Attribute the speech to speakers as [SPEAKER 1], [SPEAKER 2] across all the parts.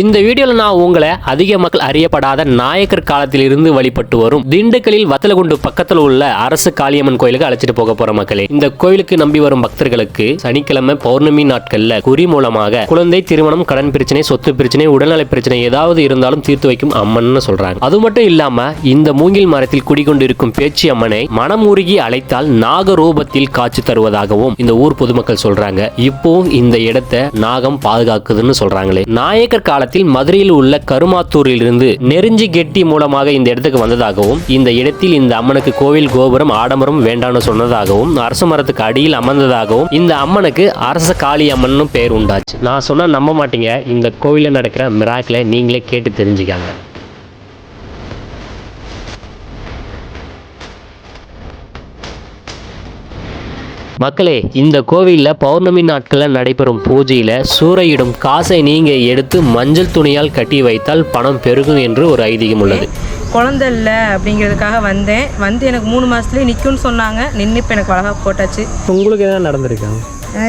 [SPEAKER 1] இந்த வீடியோவில் நான் உங்களை அதிக மக்கள் அறியப்படாத நாயக்கர் காலத்திலிருந்து வழிபட்டு வரும் திண்டுக்கலில் வத்தலகுண்டு பக்கத்தில் உள்ள அரசு காளியம்மன் கோயிலுக்கு அழைச்சிட்டு போக போற மக்களே இந்த கோயிலுக்கு நம்பி வரும் பக்தர்களுக்கு சனிக்கிழமை பௌர்ணமி நாட்கள்ல குறி மூலமாக குழந்தை திருமணம் கடன் பிரச்சனை சொத்து பிரச்சனை உடல்நல பிரச்சனை ஏதாவது இருந்தாலும் தீர்த்து வைக்கும் அம்மன் சொல்றாங்க. அது மட்டும் இல்லாம இந்த மூங்கில் மரத்தில் குடிகொண்டிருக்கும் பேச்சி அம்மனை மனமுருகி அழைத்தால் நாக ரூபத்தில் காட்சி தருவதாகவும் இந்த ஊர் பொதுமக்கள் சொல்றாங்க. இப்போ இந்த இடத்தை நாகம் பாதுகாக்குதுன்னு சொல்றாங்களே நாயக்கர் கால காலத்தில் மதுரையில் உள்ள கருமாத்தூரில் இருந்து நெருஞ்சி கெட்டி மூலமாக இந்த இடத்துக்கு வந்ததாகவும் இந்த இடத்தில் இந்த அம்மனுக்கு கோவில் கோபுரம் ஆடம்பரம் வேண்டாம்னு சொன்னதாகவும் அரச மரத்துக்கு அடியில் அமர்ந்ததாகவும் இந்த அம்மனுக்கு அரச காளி அம்மன் பேர் உண்டாச்சு. நான் சொன்னா நம்ப மாட்டீங்க. இந்த கோவிலில் நடக்கிற மிராக்கில் நீங்களே கேட்டு தெரிஞ்சுக்காங்க. மக்களே இந்த கோவிலில் பௌர்ணமி நாட்களில் நடைபெறும் பூஜையில் சூறையிடும் காசை நீங்கள் எடுத்து மஞ்சள் துணியால் கட்டி வைத்தால் பணம் பெருகும் என்று ஒரு ஐதீகம் உள்ளது.
[SPEAKER 2] குழந்தை இல்லை அப்படிங்கிறதுக்காக வந்தேன். வந்து எனக்கு மூணு மாதத்துலேயே நிற்கும்னு சொன்னாங்க. நின்று இப்போ எனக்கு வளகா போட்டாச்சு.
[SPEAKER 1] உங்களுக்கு எதாவது நடந்திருக்காங்க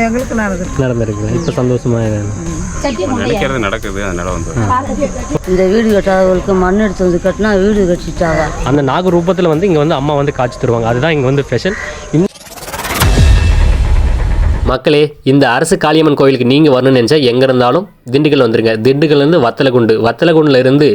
[SPEAKER 2] எங்களுக்கு நடந்தது
[SPEAKER 1] நடந்திருக்கு இப்போ சந்தோஷமா
[SPEAKER 3] நினைக்கிறது நடக்குது அதனால வந்து
[SPEAKER 4] இந்த வீடு கட்டாதவங்களுக்கு மண் எடுத்து வந்து கட்டினா வீடு கட்டிட்டாங்க.
[SPEAKER 1] அந்த நாக ரூபத்தில் வந்து இங்கே வந்து அம்மா வந்து காட்சி தருவாங்க. அதுதான் இங்கே வந்து ஸ்பெஷல். மக்களே இந்த அரசு காளியம்மன் கோயிலுக்கு நீங்கள் வரணும்னு நினச்சா எங்கே இருந்தாலும் திண்டுக்கல் வந்துருங்க. திண்டுக்கல்லேருந்து வத்தலகுண்டு வத்தலகுண்டில் இருந்து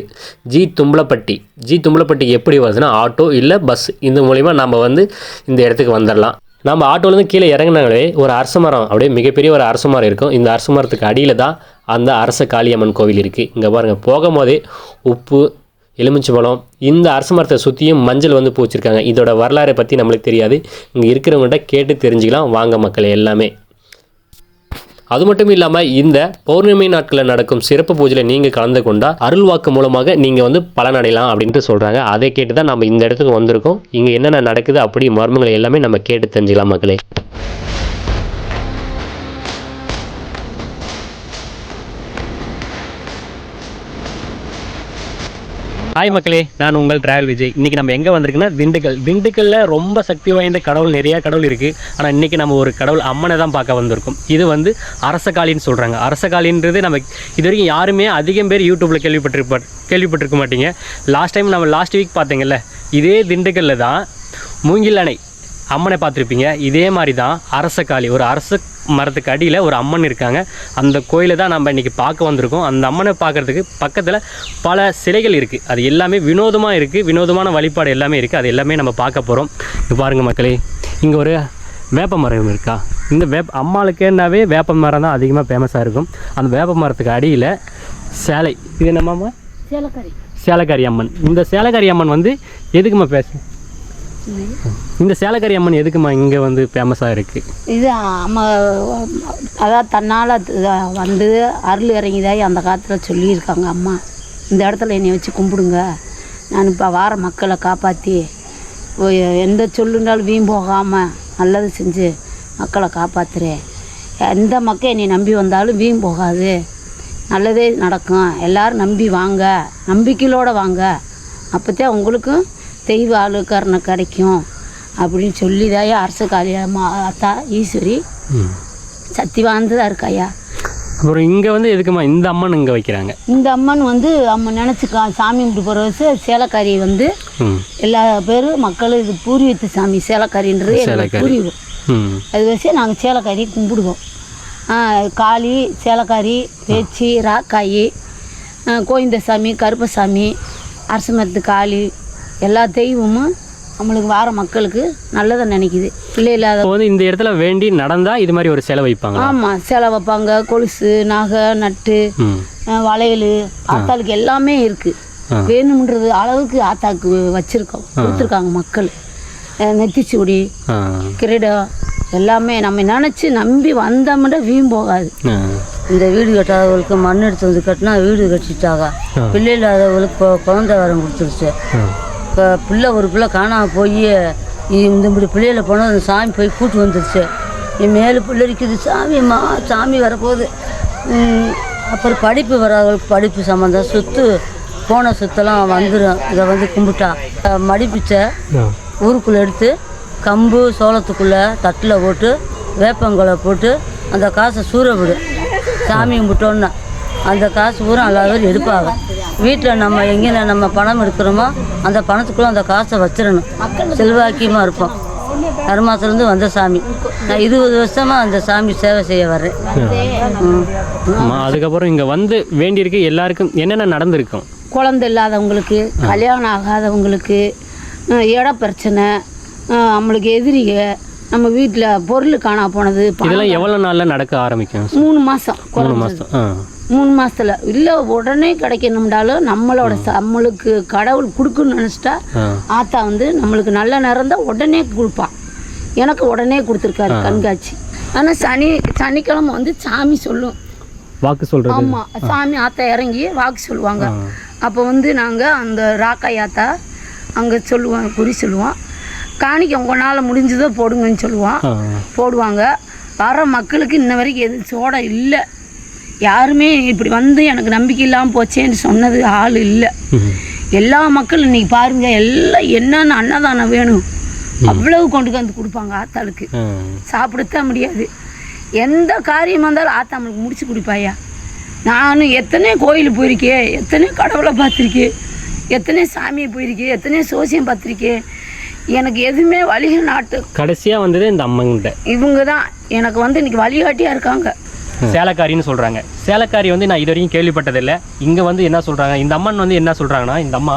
[SPEAKER 1] ஜி தும்பலப்பட்டி. ஜி தும்பலப்பட்டி எப்படி வருதுன்னா ஆட்டோ இல்லை பஸ் இந்த மூலிமா நம்ம வந்து இந்த இடத்துக்கு வந்துடலாம் நம்ம ஆட்டோலேருந்து கீழே இறங்கினாலே ஒரு அரச மரம் அப்படியே மிகப்பெரிய ஒரு அரச மரம் இருக்கும். இந்த அரச மரத்துக்கு அடியில் தான் அந்த அரச காளியம்மன் கோவில் இருக்குது இங்கே பாருங்கள் போகும்போதே உப்பு எலுமிச்சை பழம் இந்த அரச மரத்தை சுற்றியும் மஞ்சள் வந்து பூச்சிருக்காங்க. இதோட வரலாறை பற்றி நம்மளுக்கு தெரியாது. இங்கே இருக்கிறவங்கள்ட்ட கேட்டு தெரிஞ்சுக்கலாம். வாங்க மக்கள் எல்லாமே. அது மட்டும் இல்லாமல் இந்த பௌர்ணமி நாட்களில் நடக்கும் சிறப்பு பூஜையில் நீங்கள் கலந்து கொண்டால் அருள்வாக்கு மூலமாக நீங்கள் வந்து பலனடையலாம் அப்படின்ட்டு சொல்கிறாங்க அதை கேட்டு தான் நம்ம இந்த இடத்துக்கு வந்திருக்கோம். இங்கே என்னென்ன நடக்குது அப்படி மர்மங்களை எல்லாமே நம்ம கேட்டு தெரிஞ்சுக்கலாம் மக்களே. ஹாய் மக்களே நான் உங்கள் டிராவல் விஜய். இன்றைக்கி நம்ம எங்கே வந்திருக்குன்னா திண்டுக்கல். திண்டுக்கல்லில் ரொம்ப சக்தி வாய்ந்த கடவுள் நிறையா கடவுள் இருக்குது ஆனால் இன்றைக்கி நம்ம ஒரு கடவுள் அம்மனை தான் பார்க்க வந்திருக்கோம். இது வந்து அரசகாலின்னு சொல்கிறாங்க அரசகாலின்றது நம்ம இது வரைக்கும் யாருமே அதிகம் பேர் யூடியூப்பில் கேள்விப்பட்டிருப்ப கேள்விப்பட்டிருக்க மாட்டீங்க. லாஸ்ட் டைம் நம்ம லாஸ்ட் வீக் பார்த்தீங்கல்ல இதே திண்டுக்கல்லில் தான் மூங்கில் அணை அம்மனை பார்த்துருப்பீங்க. இதே மாதிரி தான் அரசகாளி. ஒரு அரச மரத்துக்கு அடியில் ஒரு அம்மன் இருக்காங்க. அந்த கோயிலை தான் நம்ம இன்றைக்கி பார்க்க வந்திருக்கோம். அந்த அம்மனை பார்க்குறதுக்கு பக்கத்தில் பல சிலைகள் இருக்குது அது எல்லாமே வினோதமாக இருக்குது வினோதமான வழிபாடு எல்லாமே இருக்குது அது எல்லாமே நம்ம பார்க்க போகிறோம் இது பாருங்கள் மக்களே இங்கே ஒரு வேப்ப மரம் இருக்கா? இந்த வேப்ப அம்மாளுக்குன்னாவே வேப்ப மரம் தான் அதிகமாக ஃபேமஸாக இருக்கும். அந்த வேப்ப மரத்துக்கு அடியில் சேலை. இது என்னம்மா
[SPEAKER 4] சேலக்கறி
[SPEAKER 1] சேலக்காரி அம்மன். இந்த சேலக்காரி அம்மன் வந்து எதுக்குமா பேச? இந்த சேலக்கரி அம்மன் எதுக்குமா இங்கே வந்து ஃபேமஸாக இருக்குது
[SPEAKER 4] இது அம்மா அதான் தன்னால் வந்து அருள் இறங்கிதாய் அந்த காலத்தில் சொல்லியிருக்காங்க அம்மா. இந்த இடத்துல என்னை வச்சு கும்பிடுங்க. நான் இப்போ வார மக்களை காப்பாற்றி எந்த சொல்லுனாலும் வீண் போகாமல் நல்லது செஞ்சு மக்களை காப்பாற்றுறேன் எந்த மக்கள் என்னை நம்பி வந்தாலும் வீண் போகாது. நல்லதே நடக்கும். எல்லாரும் நம்பி வாங்க. நம்பிக்கையிலோடு வாங்க. அப்போத்தான் உங்களுக்கும் தெய்வ ஆளுக்கரணை கிடைக்கும் அப்படின்னு சொல்லி தாயா அரசு காளியம்மா அத்தா ஈஸ்வரி. சக்தி வாய்ந்ததாக இருக்காயா
[SPEAKER 1] அப்புறம் இங்கே வந்து எதுக்குமா இந்த அம்மன் இங்கே வைக்கிறாங்க?
[SPEAKER 4] இந்த அம்மன் வந்து அம்மன் நினச்சிக்கா சாமி கும்பிட்டு போகிற வச்சு சேலக்காரி வந்து எல்லா பேரும் மக்களும் இது பூர்வீகத்து சாமி சேலக்காரின்றது. பூர்வீகம் அது வச்சு நாங்கள் சேலக்காரி கும்பிடுவோம். காளி சேலக்காரி பேச்சி ராக்காயி கோவிந்தசாமி கருப்பசாமி அரசமரத்து காளி எல்லா தெய்வமும் நம்மளுக்கு வார மக்களுக்கு நல்லதை நினைக்குது. பிள்ளை இல்லாத
[SPEAKER 1] வந்து இந்த இடத்துல வேண்டி நடந்தா இது மாதிரி ஒரு செலவு வைப்பாங்க
[SPEAKER 4] ஆமாம் சேலை வைப்பாங்க. கொலுசு நகை நட்டு வளையல் ஆத்தாளுக்கு எல்லாமே இருக்குது. வேணும்ன்றது அளவுக்கு ஆத்தாக்கு வச்சுருக்கோம். கொடுத்துருக்காங்க மக்கள். நெத்திச்சுடி கிரீடம் எல்லாமே நம்ம நினச்சி நம்பி வந்தோம்னா வீண் போகாது. இந்த வீடு கட்டாதவங்களுக்கு மண் எடுத்து வந்து கட்டினா வீடு கட்டிட்டாங்க. பிள்ளை இல்லாதவங்களுக்கு குழந்தை வரம் கொடுத்துருச்சு. இப்போ பிள்ளை ஒரு பிள்ளை காணாமல் போய் இந்த இப்படி பிள்ளையில போனால் அந்த சாமி போய் கூட்டு வந்துருச்சு. என் மேலே பிள்ளை இருக்குது சாமிம்மா சாமி வரப்போகுது. அப்புறம் படிப்பு வராதவங்களுக்கு படிப்பு சம்மந்தம் சொத்து போன சொத்தெல்லாம் வந்துடும் இதை வந்து கும்பிட்டா. மடிப்பிச்சை. ஊருக்குள்ளே எடுத்து கம்பு சோளத்துக்குள்ளே தட்டில் போட்டு வேப்பங்குலை போட்டு அந்த காசை சூற விடு சாமி கும்பிட்டோன்னா.
[SPEAKER 5] அந்த காசு பூரா எல்லா பேரும் எடுப்பாங்க. வீட்டில் நம்ம எங்கே நம்ம பணம் எடுக்கிறோமோ அந்த பணத்துக்குள்ளே அந்த காசை வச்சிடணும். செல்வாக்கியமாக இருப்போம். தர்மாசிலேருந்து வந்த சாமி. நான் இருபது வருஷமாக அந்த சாமி சேவை செய்ய வர்றேன்.
[SPEAKER 1] அதுக்கப்புறம் இங்கே வந்து வேண்டியிருக்கு எல்லாருக்கும் என்னென்ன நடந்திருக்கும்
[SPEAKER 4] குழந்தை இல்லாதவங்களுக்கு கல்யாணம் ஆகாதவங்களுக்கு அஹ், இட பிரச்சனை நம்மளுக்கு எதிரிக நம்ம வீட்டில் பொருள் காணா போனது
[SPEAKER 1] இதெல்லாம் எவ்வளோ நாளில் நடக்க ஆரம்பிக்கும்?
[SPEAKER 4] மூணு மாதம்
[SPEAKER 1] மூணு மாதம் ஆ.
[SPEAKER 4] மூணு மாசத்துல. இல்லை உடனே கிடைக்கணும்னாலும் நம்மளோட ச- நம்மளுக்கு கடவுள் கொடுக்குன்னு நினச்சிட்டா ஆத்தா வந்து நம்மளுக்கு நல்ல நேரம் தான் உடனே கொடுப்பான் எனக்கு உடனே கொடுத்துருக்காரு கண்காட்சி. ஆனால் சனி சனிக்கிழமை வந்து சாமி சொல்லும்.
[SPEAKER 1] வாக்கு சொல்கிறது
[SPEAKER 4] ஆமாம் சாமி ஆத்தா இறங்கி வாக்கு சொல்லுவாங்க. அப்போ வந்து நாங்கள் அந்த ராக்காய் ஆத்தா அங்கே சொல்லுவோம் குறி சொல்லுவோம் காணிக்க உங்களால் முடிஞ்சதோ போடுங்கன்னு சொல்லுவோம் போடுவாங்க. வர மக்களுக்கு இன்ன வரைக்கும் எது சோடை இல்லை. யாருமே இப்படி வந்து எனக்கு நம்பிக்கை இல்லாமல் போச்சேன்னு சொன்னது ஆள் இல்லை. எல்லா மக்களும் இன்னைக்கு பாருங்க எல்லாம் என்னென்ன அன்னதானம் வேணும் அவ்வளவு கொண்டு வந்து கொடுப்பாங்க ஆத்தாளுக்கு. சாப்பிடத்தான் முடியாது. எந்த காரியமாக இருந்தாலும் ஆத்தா நம்மளுக்கு முடிச்சு கொடுப்பாயா நானும் எத்தனை கோயில் போயிருக்கேன் எத்தனை கடவுளை பார்த்துருக்கேன் எத்தனை சாமியை போயிருக்கேன் எத்தனை சோசியம் பார்த்துருக்கேன் எனக்கு எதுவுமே வழிக நாட்டு
[SPEAKER 1] கடைசியாக வந்தது இந்த அம்மங்கிட்ட
[SPEAKER 4] இவங்க தான். எனக்கு வந்து இன்னைக்கு வழிகாட்டியாக இருக்காங்க.
[SPEAKER 1] சேலக்காரின்னு சொல்கிறாங்க சேலக்காரி வந்து நான் இது வரைக்கும் கேள்விப்பட்டதில்லை. இங்கே வந்து என்ன சொல்கிறாங்க இந்த அம்மன் வந்து என்ன சொல்கிறாங்கன்னா இந்த அம்மா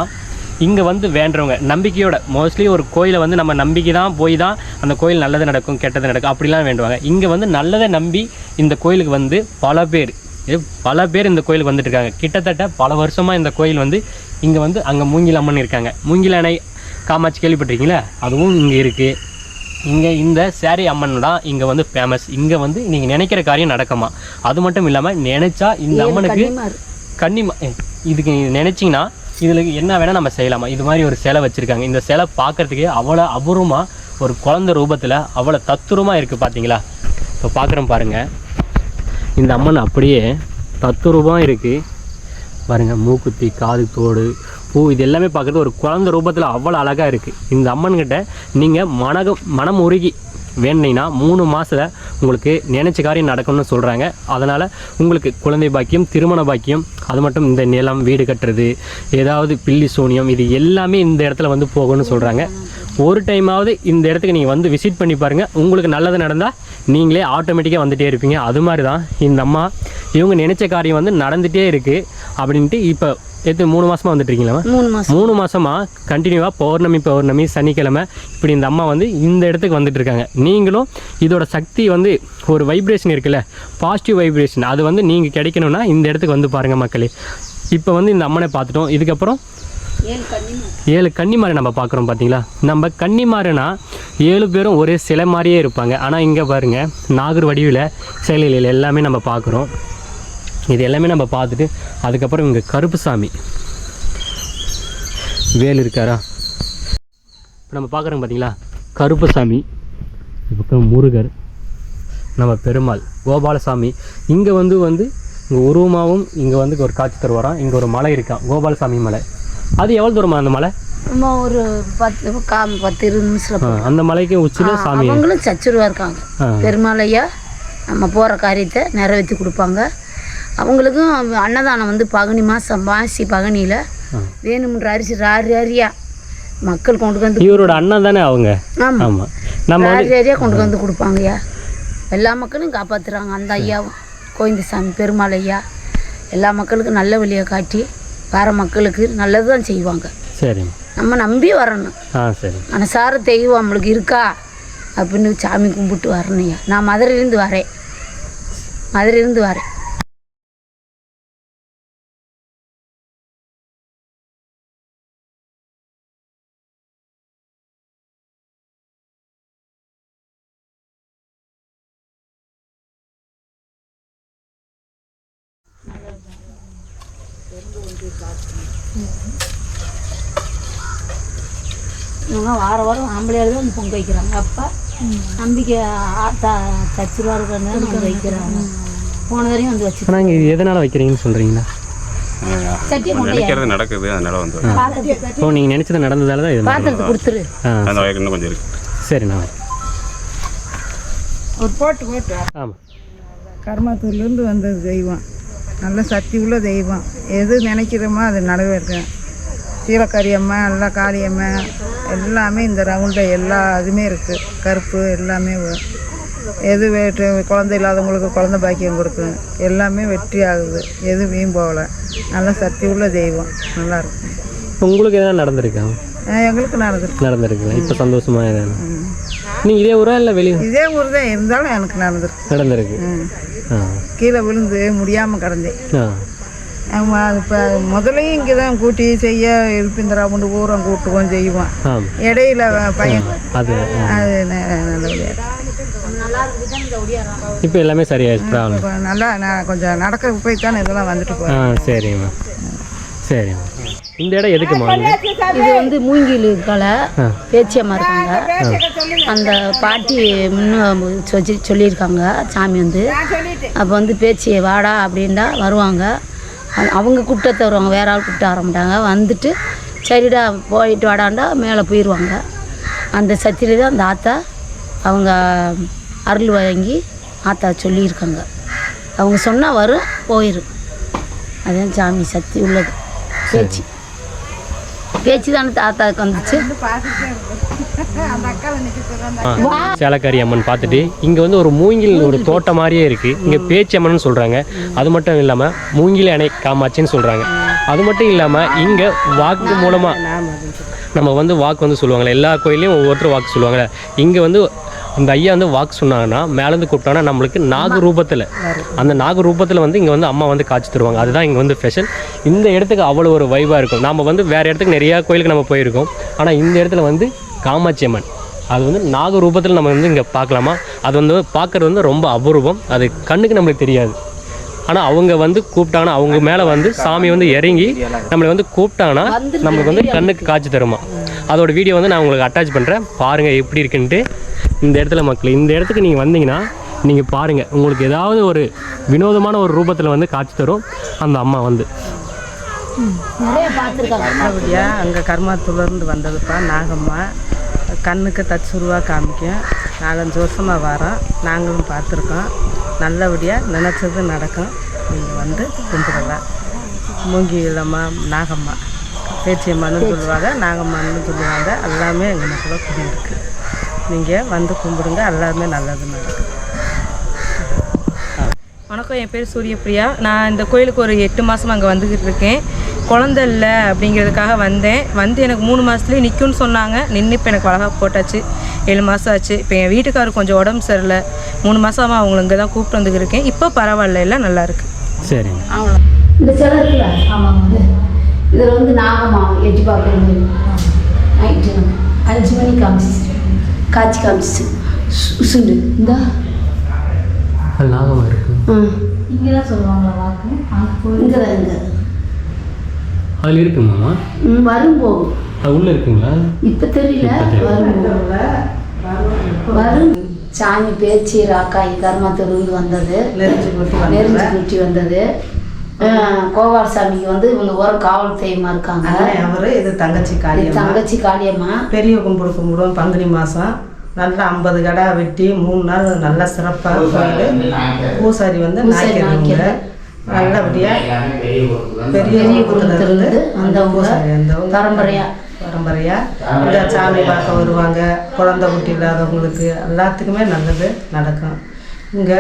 [SPEAKER 1] இங்கே வந்து வேண்டுறவங்க நம்பிக்கையோட மோஸ்ட்லி ஒரு கோயிலை வந்து நம்ம நம்பிக்கை தான் போய் தான் அந்த கோயில் நல்லது நடக்கும் கெட்டது நடக்கும் அப்படிலாம் வேண்டுவாங்க. இங்கே வந்து நல்லதை நம்பி இந்த கோயிலுக்கு வந்து பல பேர் இது பல பேர் இந்த கோயிலுக்கு வந்துட்டு இருக்காங்க கிட்டத்தட்ட பல வருஷமாக இந்த கோயில் வந்து இங்கே வந்து அங்கே மூங்கில் அம்மன் இருக்காங்க. மூங்கில் அணை காமாட்சி கேள்விப்பட்டிருக்கீங்களா? அதுவும் இங்கே இருக்குது இங்கே இந்த சேரி அம்மன் தான் இங்கே வந்து ஃபேமஸ் இங்கே வந்து நீங்கள் நினைக்கிற காரியம் நடக்குமா? அது மட்டும் இல்லாமல் நினைச்சா இந்த அம்மனுக்கு. கன்னிமா இதுக்கு நினச்சிங்கன்னா இதில் என்ன வேணால் நம்ம செய்யலாமா? இது மாதிரி ஒரு சிலை வச்சுருக்காங்க. இந்த சிலை பார்க்கறதுக்கே அவ்வளோ அபூர்வமாக ஒரு குழந்தை ரூபத்தில் அவ்வளோ தத்துரூபமாக இருக்குது பார்த்தீங்களா இப்போ பார்க்குறோம் பாருங்கள் இந்த அம்மன் அப்படியே தத்துரூபமாக இருக்குது பாருங்க மூக்குத்தி காது தோடு பூ இது எல்லாமே பார்க்குறது ஒரு குழந்த ரூபத்தில் அவ்வளோ அழகாக இருக்குது இந்த அம்மன்கிட்ட நீங்கள் மனகம் மனம் உருகி வேணுனீங்கன்னா மூணு மாதத்தில் உங்களுக்கு நினைச்ச காரியம் நடக்கணும்னு சொல்கிறாங்க அதனால் உங்களுக்கு குழந்தை பாக்கியம் திருமண பாக்கியம் அது மட்டும் இந்த நிலம் வீடு கட்டுறது ஏதாவது பில்லி சூனியம் இது எல்லாமே இந்த இடத்துல வந்து போகணும்னு சொல்கிறாங்க ஒரு டைமாவது இந்த இடத்துக்கு நீங்கள் வந்து விசிட் பண்ணி பாருங்கள் உங்களுக்கு நல்லது நடந்தால் நீங்களே ஆட்டோமேட்டிக்காக வந்துகிட்டே இருப்பீங்க. அது மாதிரி தான் இந்த அம்மா இவங்க நினைச்ச காரியம் வந்து நடந்துகிட்டே இருக்குது அப்படின்ட்டு இப்போ எத்தனை மூணு மாசமா வந்துட்டு இருக்கீங்களா
[SPEAKER 4] மூணு மாதம்
[SPEAKER 1] மூணு மாசமா கண்டினியூவாக பௌர்ணமி பௌர்ணமி சனிக்கிழமை இப்படி இந்த அம்மா வந்து இந்த இடத்துக்கு வந்துட்டு இருக்காங்க நீங்களும் இதோட சக்தி வந்து ஒரு வைப்ரேஷன் இருக்குல்ல பாசிட்டிவ் வைப்ரேஷன் அது வந்து நீங்கள் கிடைக்கணும்னா இந்த இடத்துக்கு வந்து பாருங்கள் மக்களே. இப்போ வந்து இந்த அம்மனை பார்த்துட்டோம். இதுக்கப்புறம் ஏழு கன்னிமாரை நம்ம பார்க்குறோம் பார்த்தீங்களா? நம்ம கன்னிமாருனா ஏழு பேரும் ஒரே சிலை மாதிரியே இருப்பாங்க. ஆனால் இங்கே பாருங்கள் நாகர் வடிவில் சிலைகள் எல்லாமே நம்ம பார்க்குறோம். இது எல்லாமே நம்ம பார்த்துட்டு அதுக்கப்புறம் இங்கே கருப்பு சாமி வேல் இருக்காரா? இப்போ நம்ம பார்க்குறோம் பார்த்தீங்களா கருப்பு சாமி இந்த பக்கம் முருகர் நம்ம பெருமாள் கோபாலசாமி. இங்கே வந்து வந்து இங்கே உருவமாகவும் இங்கே வந்து ஒரு காட்சி தருவாராம். இங்கே ஒரு மலை இருக்கான் கோபாலசாமி மலை. அது எவ்வளோ தூரமா அந்த மலை?
[SPEAKER 4] ஒரு பத்து கா பத்து இருபது
[SPEAKER 1] ஆ, அந்த மலைக்கு உச்சியில் சாமி.
[SPEAKER 4] அவங்களும் சச்சுருவா இருக்காங்க. பெருமாளையா நம்ம போகிற காரியத்தை நிறைவேற்றி கொடுப்பாங்க. அவங்களுக்கும் அவ- அன்னதானம் வந்து பங்குனி மாதம் மாசி பங்குனியில் வேணும்ன்ற அரிசி ராரி அரியா மக்கள் கொண்டு வந்து
[SPEAKER 1] இவரோட அண்ணன் தானே அவங்க?
[SPEAKER 4] ஆமாம்
[SPEAKER 1] நம்ம
[SPEAKER 4] ராரி அரியா கொண்டு வந்து கொடுப்பாங்கய்யா. எல்லா மக்களும் காப்பாற்றுறாங்க அந்த ஐயாவும் கோவிந்தசாமி பெருமாள் ஐயா. எல்லா மக்களுக்கும் நல்ல வழியை காட்டி வர மக்களுக்கு நல்லது தான் செய்வாங்க.
[SPEAKER 1] சரிம்மா
[SPEAKER 4] நம்ம நம்பி வரணும்.
[SPEAKER 1] ஆ சரி.
[SPEAKER 4] மனசார தெய்வம் நம்மளுக்கு இருக்கா? அப்படின்னு சாமி கும்பிட்டு வரணும்யா நான் மதுரையிலேருந்து வரேன். மதுரையிலேருந்து வரேன். இவங்க வார வாரம் ஆம்பளையால் தான் வந்து பொங்க வைக்கிறாங்க. அப்பா நம்பிக்கை ஆத்தா தச்சுருவா இருக்கிறது பொங்க வைக்கிறாங்க. போன வரையும் வந்து வச்சு
[SPEAKER 1] ஆனால் இங்கே எதனால் வைக்கிறீங்கன்னு சொல்கிறீங்களா
[SPEAKER 4] கொண்டு
[SPEAKER 3] நினைக்கிறது நடக்குது அதனால வந்து
[SPEAKER 1] ஓ நீங்கள் நினச்சது நடந்ததால தான் இது.
[SPEAKER 4] பாத்திரத்தை கொடுத்துரு.
[SPEAKER 3] இன்னும் கொஞ்சம் இருக்கு.
[SPEAKER 1] சரிண்ணா
[SPEAKER 2] ஒரு போட்டு போட்டு
[SPEAKER 1] ஆமாம்
[SPEAKER 2] கர்மாத்தூர்லேருந்து வந்தது தெய்வம்.
[SPEAKER 6] நல்ல சக்தி உள்ள தெய்வம். எது நினைக்கிறோமோ அது நிறைவேறும் சீலக்காரியம்மா எல்லா காளியம்மா எல்லாமே இந்த ரவுண்டில் எல்லா இதுவுமே இருக்குது கருப்பு எல்லாமே எது வேட்டு குழந்தை இல்லாதவங்களுக்கு குழந்தை பாக்கியம் கொடுக்கும். எல்லாமே வெற்றி ஆகுது. எது வீண் போகலை. நல்ல சக்தி உள்ள தெய்வம். நல்லா இருக்கு.
[SPEAKER 1] உங்களுக்கு எதனா நடந்திருக்கா?
[SPEAKER 6] எங்களுக்கு நடந்துருக்கு.
[SPEAKER 1] நடந்திருக்குங்களா இப்போ சந்தோஷமா எதனா? நீ இதே ஊரா இல்லை வெளியே
[SPEAKER 6] இதே ஊர் தான் இருந்தாலும் எனக்கு நடந்திருக்கு.
[SPEAKER 1] நடந்திருக்கு.
[SPEAKER 6] கீழே விழுந்து முடியாமல் கிடந்தேன். ஆமாம் இப்போ முதலையும் இங்கே தான் கூட்டி செய்ய இருப்பிந்தரா கொண்டு ஊரம் கூட்டுவோம் செய்வோம். இடையில பையன்.
[SPEAKER 1] அது
[SPEAKER 6] அது நல்லபடியாக
[SPEAKER 1] இப்போ எல்லாமே சரியாயிடுச்சு
[SPEAKER 6] நல்லா நான் கொஞ்சம் நடக்க போய் தானே இதெல்லாம் வந்துட்டு போகிறேன்
[SPEAKER 1] சரிம்மா. சரிம்மா. இந்த இடம் எதுக்குமா இங்க?
[SPEAKER 4] இது வந்து மூங்கில் களை பேச்சியம்மா இருக்காங்க. அந்த பாட்டி முன்ன சொல்லி சொல்லியிருக்காங்க சாமி வந்து. அப்போ வந்து பேச்சி வாடா அப்படின்டா வருவாங்க. அவங்க கூப்பிட்டு வருவாங்க வேற ஆள் கூப்பிட்டு வர மாட்டாங்க. வந்துட்டு சரிடா போயிட்டு வாடாண்டா மேலே போயிடுவாங்க அந்த சத்தியில தான் அந்த ஆத்தா அவங்க அருள் வாங்கி ஆத்தா சொல்லியிருக்காங்க. அவங்க சொன்னால் வரும் போயிடும் அதுதான் சாமி சக்தி உள்ளது பேச்சு. பேச்சு தானே தாத்தாவுக்கு வந்துச்சு.
[SPEAKER 1] சேலக்காரி அம்மன் பார்த்துட்டு இங்கே வந்து ஒரு மூங்கில் ஒரு தோட்டம் மாதிரியே இருக்குது இங்கே பேச்சு அம்மன் சொல்கிறாங்க அது மட்டும் இல்லாமல் மூங்கில் அணை காமாட்சின்னு சொல்கிறாங்க அது மட்டும் இல்லாமல் இங்கே வாக்கு மூலமாக நம்ம வந்து வாக்கு வந்து சொல்லுவாங்கள்ல எல்லா கோயிலையும் ஒவ்வொருத்தரும் வாக்கு சொல்லுவாங்கள்ல இங்கே வந்து அந்த ஐயா வந்து வாக்கு சொன்னாங்கன்னா மேலேருந்து கூப்பிட்டாங்கன்னா நம்மளுக்கு நாக ரூபத்தில் அந்த நாக ரூபத்தில் வந்து இங்கே வந்து அம்மா வந்து காட்சி தருவாங்க. அதுதான் இங்கே வந்து ஸ்பெஷல் இந்த இடத்துக்கு அவ்வளோ ஒரு வைபாக இருக்கும். நாம் வந்து வேறு இடத்துக்கு நிறையா கோயிலுக்கு நம்ம போயிருக்கோம். ஆனால் இந்த இடத்துல வந்து காமாட்சி அம்மன். அது வந்து நாக ரூபத்தில் நம்ம வந்து இங்கே பார்க்கலாமா? அது வந்து பார்க்குறது வந்து ரொம்ப அபூர்வம். அது கண்ணுக்கு நம்மளுக்கு தெரியாது. ஆனால் அவங்க வந்து கூப்பிட்டாங்கன்னா அவங்க மேலே வந்து சாமி வந்து இறங்கி நம்மளை வந்து கூப்பிட்டாங்கன்னா நம்மளுக்கு வந்து கண்ணுக்கு காட்சி தருமா? அதோட வீடியோ வந்து நான் உங்களுக்கு அட்டாச் பண்ணுறேன் பாருங்கள் எப்படி இருக்குன்ட்டு. இந்த இடத்துல மக்கள் இந்த இடத்துக்கு நீங்கள் வந்தீங்கன்னா நீங்கள் பாருங்கள் உங்களுக்கு ஏதாவது ஒரு வினோதமான ஒரு ரூபத்தில் வந்து காட்சி தரும். அந்த அம்மா வந்து.
[SPEAKER 4] நிறைய பார்த்துருக்காங்க.
[SPEAKER 2] நல்லபடியாக அங்கே கர்மாத்துலேருந்து வந்ததுப்பா நாகம்மா. கண்ணுக்கு தச்சுருவாக காமிக்கும். நாலஞ்சு வருஷமாக வரோம் நாங்களும் பார்த்துருக்கோம். நல்லபடியாக நினச்சது நடக்கும். நீங்கள் வந்து கும்பிடலாம். மூங்கிலம்மா நாகம்மா. பேச்சியம்மான்னு சொல்லுவாங்க நாகம்மான்னு சொல்லுவாங்க. எல்லாமே எங்கள் மக்களை குடியிருக்கு. நீங்கள் வந்து கும்பிடுங்க எல்லாமே நல்லது நடக்கும். வணக்கம் என் பேர் சூரியபிரியா நான் இந்த கோயிலுக்கு ஒரு எட்டு மாதம் அங்கே வந்துக்கிட்டு இருக்கேன். குழந்த இல்லை அப்படிங்கிறதுக்காக வந்தேன். வந்து எனக்கு மூணு மாதத்துலேயே நிற்கும்னு சொன்னாங்க. நின்று இப்போ எனக்கு அழகாக போட்டாச்சு. ஏழு மாதம் ஆச்சு. இப்போ என் வீட்டுக்காரர் கொஞ்சம் உடம்பு சரியில்லை. மூணு மாதமாக அவங்கள இங்கே தான் கூப்பிட்டு வந்துக்கிருக்கேன் இப்போ பரவாயில்ல எல்லாம் நல்லா இருக்கு.
[SPEAKER 1] சரிங்க.
[SPEAKER 4] அவ்வளோ இந்த சிலை இருக்குல்ல ஆமாங்க இதில் வந்து எட்டி நைட்டு அஞ்சு மணி காமிச்சிச்சு காய்ச்சி காமிச்சிச்சு சு- சுண்டு இந்த.
[SPEAKER 1] அது நாகமாக இருக்குது
[SPEAKER 4] இங்கே தான் சொல்லுவாங்களா வாக்கு? இங்கே தான் இங்கே.
[SPEAKER 1] அதில் இருக்குமாம்மா
[SPEAKER 4] ம், வரும் போகும்
[SPEAKER 1] அது உள்ளே இருக்குங்களா?
[SPEAKER 4] இப்போ தெரியல. வரும் வரும் சாமி பேச்சு ராக்காய் கர்மத்திலிருந்து வந்தது.
[SPEAKER 2] நெருஞ்சி குட்டி
[SPEAKER 4] வந்தது. கோபால் சாமிக்கு வந்து இவங்க ஒரு காவல் தெய்வமா இருக்காங்க.
[SPEAKER 2] அவர் இது தங்கச்சி
[SPEAKER 4] இது தங்கச்சி காளியம்மா.
[SPEAKER 2] பெரிய கும்பிடு கும்பிடுவோம் பங்குனி மாதம் நல்லா ஐம்பது கடை வெட்டி மூணு நாள் நல்லா சிறப்பாக கோயில் பூசாரி வந்து
[SPEAKER 4] பூசாரி
[SPEAKER 2] நாய்க்கிறவங்க
[SPEAKER 4] நாய்க்கர்.
[SPEAKER 2] நல்லபடியாக பெரிய
[SPEAKER 4] பெரிய
[SPEAKER 2] குடும்பத்திலிருந்து
[SPEAKER 4] குடும்பத்திலிருந்து
[SPEAKER 2] வந்தவங்க.
[SPEAKER 4] வந்தவங்க.
[SPEAKER 2] வந்தவங்க
[SPEAKER 4] பரம்பரையா.
[SPEAKER 2] பரம்பரையா. இந்த சாமி பார்க்க வருவாங்க. குழந்தை குட்டி இல்லாதவங்களுக்கு எல்லாத்துக்குமே நல்லது நடக்கும். இங்கே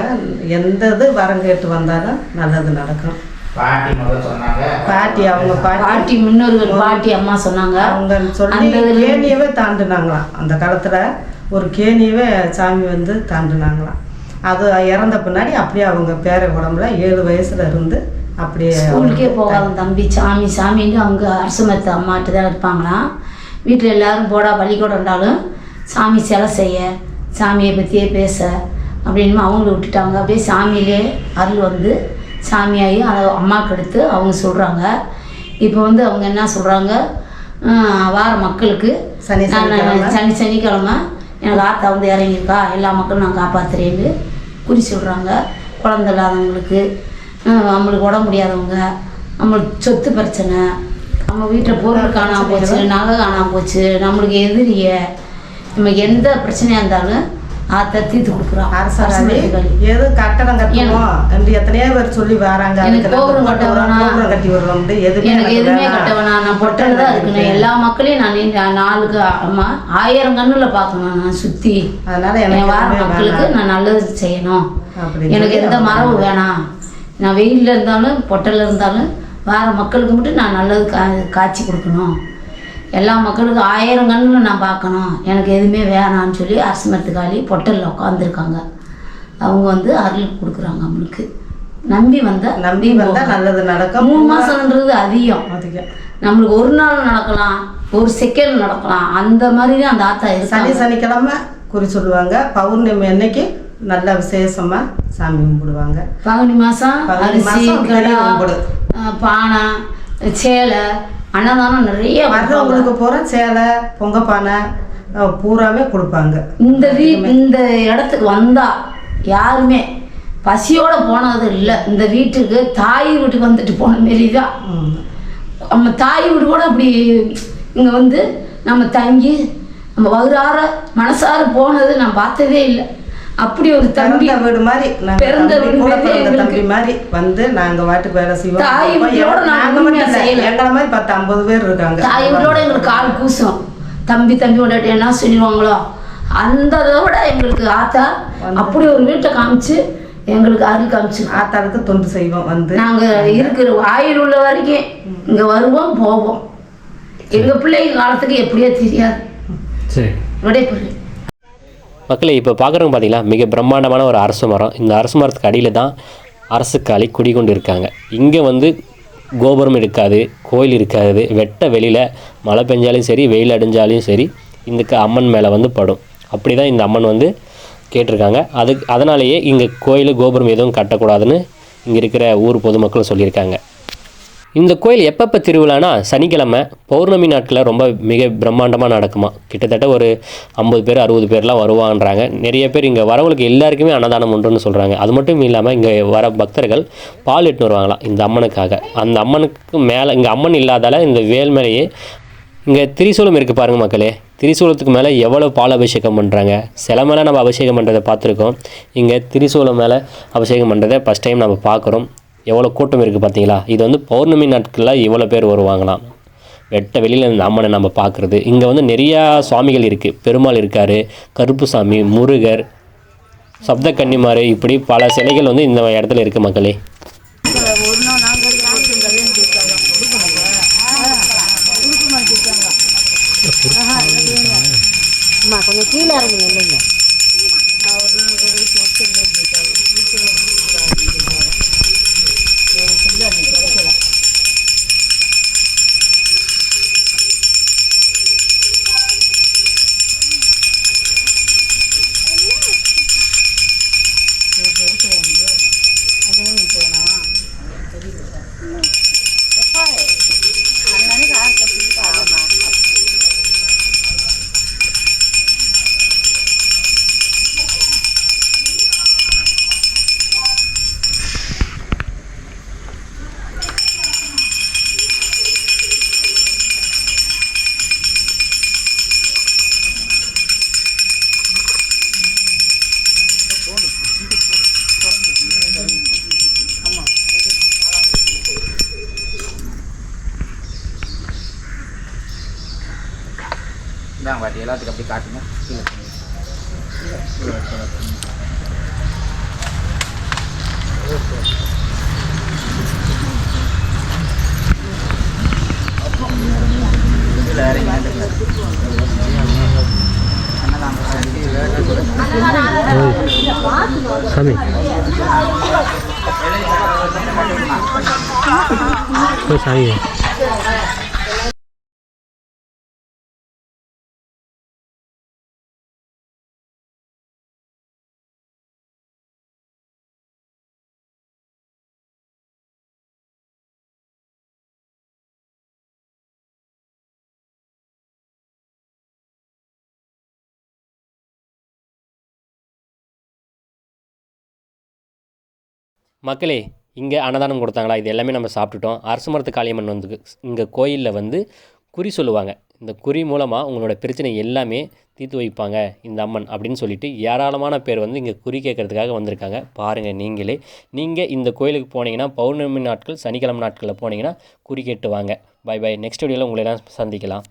[SPEAKER 2] எந்த இது வரம் கேட்டு வந்தாலும் நல்லது நடக்கும்.
[SPEAKER 7] பாட்டி முதல் சொன்னாங்க.
[SPEAKER 2] பாட்டி அவங்க பாட்டி.
[SPEAKER 4] முன்னோர்கள் பாட்டி அம்மா சொன்னாங்க.
[SPEAKER 2] அவங்க சொல்லி கேணியவே தாண்டினாங்களாம். அந்த காலத்தில் ஒரு கேணியவே சாமி வந்து தாண்டினாங்களாம். அது இறந்த பின்னாடி அப்படியே அவங்க பேர உடம்புல ஏழு வயசுல இருந்து அப்படியே
[SPEAKER 4] ஸ்கூலுக்கே போகாத தம்பி சாமி சாமின்னு அவங்க அரசு மத்த அம்மாட்ட தான் இருப்பாங்களாம். வீட்டில் எல்லாரும் போடா பள்ளிக்கூடம் இருந்தாலும் சாமி சிலை செய்ய சாமியை பற்றியே பேச அப்படின்னு அவங்கள விட்டுட்டாங்க. அப்படியே சாமியிலே அருள் வந்து சாமியாகி அதை அம்மாவுக்கு எடுத்து அவங்க சொல்கிறாங்க இப்போ வந்து அவங்க என்ன சொல்கிறாங்க வார மக்களுக்கு
[SPEAKER 2] சனி.
[SPEAKER 4] சனி சனிக்கிழமை எனக்கு ஆத்தா வந்து இறங்கியிருக்கா எல்லா மக்களும் நான் காப்பாற்றுறேன்னு குறி சொல்கிறாங்க குழந்தை இல்லாதவங்களுக்கு நம்மளுக்கு உடம்பு முடியாதவங்க நம்மளுக்கு சொத்து பிரச்சனை நம்ம வீட்டில் பொருள் காணாமல் போச்சு நகை காணாமல் போச்சு நம்மளுக்கு எதிரிய நமக்கு எந்த பிரச்சனையாக இருந்தாலும் ஆத்த தீர்த்து கொடுக்குறோம்.
[SPEAKER 2] அரசாணி எது கட்டடம் கட்டணும் என்று எத்தனையோ பேர் சொல்லி வராங்க.
[SPEAKER 4] கோபுரம் கட்ட வேணாம்.
[SPEAKER 2] கட்டி எதுவுமே
[SPEAKER 4] எனக்கு எதுவுமே. கட்ட வேணாம் நான் பொட்டல் தான் இருக்கணும். எல்லா மக்களையும் நான் நாளுக்கு அம்மா ஆயிரம் கண்ணுல பார்க்கணும் நான் சுத்தி.
[SPEAKER 2] அதனால
[SPEAKER 4] என் வார மக்களுக்கு. நான் நல்லது செய்யணும். எனக்கு எந்த மரபு வேணாம். நான் வெயிலில் இருந்தாலும் பொட்டலில் இருந்தாலும் வார மக்களுக்கு மட்டும் நான் நல்லது கா காய்ச்சி கொடுக்கணும். எல்லா மக்களுக்கும் ஆயிரம் கண்ணில் நான் பார்க்கணும். எனக்கு எதுவுமே வேணாம்னு சொல்லி அரசு மரத்துக்காளி பொட்டலில் உட்காந்துருக்காங்க அவங்க வந்து அருள் கொடுக்குறாங்க நம்மளுக்கு நம்பி வந்தா
[SPEAKER 2] நம்பி வந்தா நல்லது நடக்கும்.
[SPEAKER 4] மூணு மாதம்ன்றது அதிகம்.
[SPEAKER 2] அதிகம்.
[SPEAKER 4] நம்மளுக்கு ஒரு நாள் நடக்கலாம் ஒரு செகண்ட் நடக்கலாம். அந்த மாதிரி தான் அந்த ஆத்தா
[SPEAKER 2] சனி சனிக்கிழமை குறி சொல்லுவாங்க. பௌர்ணமி அன்னைக்கு நல்ல விசேஷமா சாமி கும்பிடுவாங்க.
[SPEAKER 4] பங்குனி மாதம் அரிசி கடா பானை சேலை அன்னதானம் நிறைய.
[SPEAKER 2] வர்றவங்களுக்கு பூரா சேலை பொங்க பானை அஹ், பூராமே கொடுப்பாங்க
[SPEAKER 4] இந்த வீ இந்த இடத்துக்கு வந்தா யாருமே பசியோட போனது இல்லை இந்த வீட்டுக்கு தாய் வீட்டுக்கு வந்துட்டு போன மாரி தான். நம்ம தாய் வீடு கூட அப்படி இங்கே வந்து நம்ம தங்கி நம்ம வகுறார மனசார போனது நான் பார்த்ததே இல்லை அப்படி ஒரு தம்பி
[SPEAKER 2] வீடு மாதிரி
[SPEAKER 4] பிறந்த வீடு.
[SPEAKER 2] தம்பி மாதிரி வந்து நாங்க வாட்டுக்கு வேலை செய்வோம்.
[SPEAKER 4] தாய் வீட்டோட நாங்க
[SPEAKER 2] மட்டும்.
[SPEAKER 4] செய்யல.
[SPEAKER 2] எங்களை மாதிரி பத்து ஐம்பது பேர் இருக்காங்க.
[SPEAKER 4] தாய் வீட்டோட எங்களுக்கு கால் கூசும். தம்பி தம்பி கொண்டாட்டி என்ன சொல்லிடுவாங்களோ அந்த விட எங்களுக்கு ஆத்தா அப்படி ஒரு வீட்டை காமிச்சு எங்களுக்கு அருள் காமிச்சு.
[SPEAKER 2] ஆத்தாளுக்கு தொண்டு செய்வோம் வந்து.
[SPEAKER 4] நாங்க இருக்கிற ஆயுள் உள்ள வரைக்கும் இங்க வருவோம் போவோம். எங்க பிள்ளைங்க காலத்துக்கு எப்படியோ தெரியாது.
[SPEAKER 1] சரி.
[SPEAKER 4] விடைபெறு
[SPEAKER 1] மக்களை இப்போ பார்க்குறவங்க பார்த்தீங்களா மிக பிரம்மாண்டமான ஒரு அரசு மரம். இந்த அரசு மரத்துக்கு அடியில் தான் அரசு காளி குடிகொண்டு இருக்காங்க இங்கே வந்து கோபுரம் இருக்காது கோயில் இருக்காது. வெட்ட வெளியில் மழை பெஞ்சாலும் சரி வெயில் அடிஞ்சாலும் சரி இந்த க- அம்மன் மேலே வந்து படும். அப்படி தான் இந்த அம்மன் வந்து கேட்டிருக்காங்க. அதுக்கு அதனாலேயே இங்கே கோயில் கோபுரம் எதுவும் கட்டக்கூடாதுன்னு இங்கே இருக்கிற ஊர் பொதுமக்கள் சொல்லியிருக்காங்க. இந்த கோயில் எப்பப்போ திருவிழானா சனிக்கிழமை பௌர்ணமி நாட்களில் ரொம்ப மிக பிரம்மாண்டமாக நடக்குமா? கிட்டத்தட்ட ஒரு ஐம்பது பேர் அறுபது பேர்லாம் வருவாங்கன்றாங்க. நிறைய பேர் இங்கே வரவங்களுக்கு எல்லாருக்குமே அன்னதானம் உண்டுன்னு சொல்கிறாங்க அது மட்டும் இல்லாமல் இங்கே வர பக்தர்கள் பால் எட்டுன்னு வருவாங்களாம் இந்த அம்மனுக்காக. அந்த அம்மனுக்கு மேலே இங்கே அம்மன் இல்லாதால இந்த வேல் மேலேயே இங்கே திரிசூலம் இருக்குது பாருங்க மக்களே. திரிசூலத்துக்கு மேலே எவ்வளோ பால் அபிஷேகம் பண்ணுறாங்க சில மேலே நம்ம அபிஷேகம் பண்ணுறதை பார்த்துருக்கோம். இங்கே திரிசூலம் மேலே அபிஷேகம் பண்ணுறதை ஃபஸ்ட் டைம் நம்ம பார்க்குறோம். எவ்வளோ கூட்டம் இருக்குது பார்த்தீங்களா? இது வந்து பௌர்ணமி நாட்களில் இவ்வளோ பேர் வருவாங்களாம். வெட்ட வெளியில் இந்த அம்மனை நம்ம பார்க்குறது. இங்கே வந்து நிறையா சுவாமிகள் இருக்குது பெருமாள் இருக்கார் கருப்புசாமி முருகர் சப்த கன்னிமாரு இப்படி பல சிலைகள் வந்து இந்த இடத்துல இருக்குது மக்களே.
[SPEAKER 7] இந்தாங்க பாட்டி எல்லாத்துக்கும் அப்படி காட்டுங்க கீழே கீழே இறங்கி
[SPEAKER 1] சாமி சாமி மக்களே இங்கே அன்னதானம் கொடுத்தாங்களா? இது எல்லாமே நம்ம சாப்பிட்டுட்டோம். அரசு மரத்து காளியம்மன் வந்து இங்கே கோயிலில் வந்து குறி சொல்லுவாங்க. இந்த குறி மூலமாக உங்களோட பிரச்சனை எல்லாமே தீர்த்து வைப்பாங்க இந்த அம்மன் அப்படின்னு சொல்லிட்டு ஏராளமான பேர் வந்து இங்கே குறி கேட்கறதுக்காக வந்திருக்காங்க. பாருங்கள் நீங்களே. நீங்கள் இந்த கோயிலுக்கு போனீங்கன்னா பௌர்ணமி நாட்கள் சனிக்கிழமை நாட்களில் போனீங்கன்னா குறி கேட்டு வாங்க. By by. நெக்ஸ்ட் வீடியோவில் உங்களை எல்லாம் சந்திக்கலாம்.